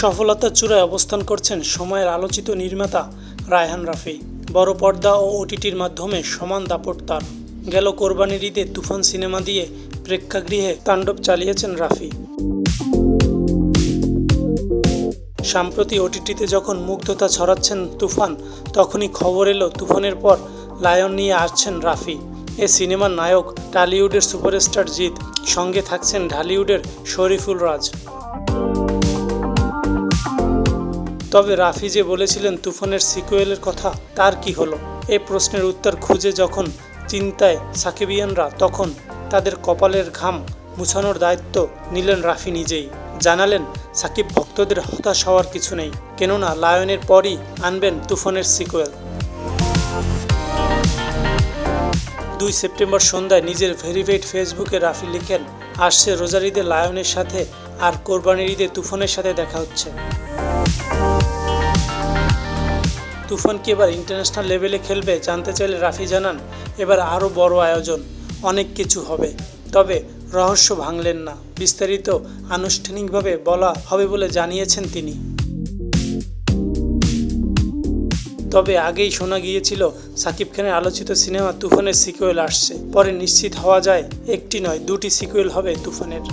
সফলতার চূড়ায় অবস্থান করছেন সময়ের আলোচিত নির্মাতা রায়হান রাফি। বড় পর্দা ও ওটিটির মাধ্যমে সমান দাপট তার। গেল কোরবানির ঈদে তুফান সিনেমা দিয়ে প্রেক্ষাগৃহে তাণ্ডব চালিয়েছেন রাফি। সাম্প্রতি ওটিটিতে যখন মুগ্ধতা ছড়াচ্ছেন তুফান, তখনই খবর এলো তুফানের পর লায়ন নিয়ে আসছেন রাফি। এ সিনেমার নায়ক টালিউডের সুপারস্টার জিৎ, সঙ্গে থাকছেন ঢালিউডের শরীফুল রাজ। তবে রাফি যে বলেছিলেন তুফানের সিকুয়েলের কথা, তার কি হলো? এ প্রশ্নের উত্তর খুঁজে যখন চিন্তায় সাকিবিয়ানরা, তখন তাদের কপালের ঘাম মুছানোর দায়িত্ব নিলেন রাফি নিজেই। জানালেন, সাকিব ভক্তদের হতাশ হওয়ার কিছু নেই, কেননা লায়নের পরই আনবেন তুফানের সিকুয়েল। দুই সেপ্টেম্বর সন্ধ্যায় নিজের ভেরিফাইড ফেসবুকে রাফি লিখেন, আসছে রোজার ঈদে লায়নের সাথে আর কোরবানির ঈদে তুফানের সাথে দেখা হচ্ছে। তুফান কি এবার ইন্টারন্যাশনাল লেভেলে খেলবে জানতে চাইলে রাফি জানান, এবার আরও বড় আয়োজন, অনেক কিছু হবে। তবে রহস্য ভাঙলেন না, বিস্তারিত আনুষ্ঠানিকভাবে বলা হবে বলে জানিয়েছেন তিনি। তবে আগেই শোনা গিয়েছিল, সাকিব খানের আলোচিত সিনেমা তুফানের সিকুয়েল আসছে। পরে নিশ্চিত হওয়া যায়, একটি নয়, দুটি সিকুয়েল হবে তুফানের।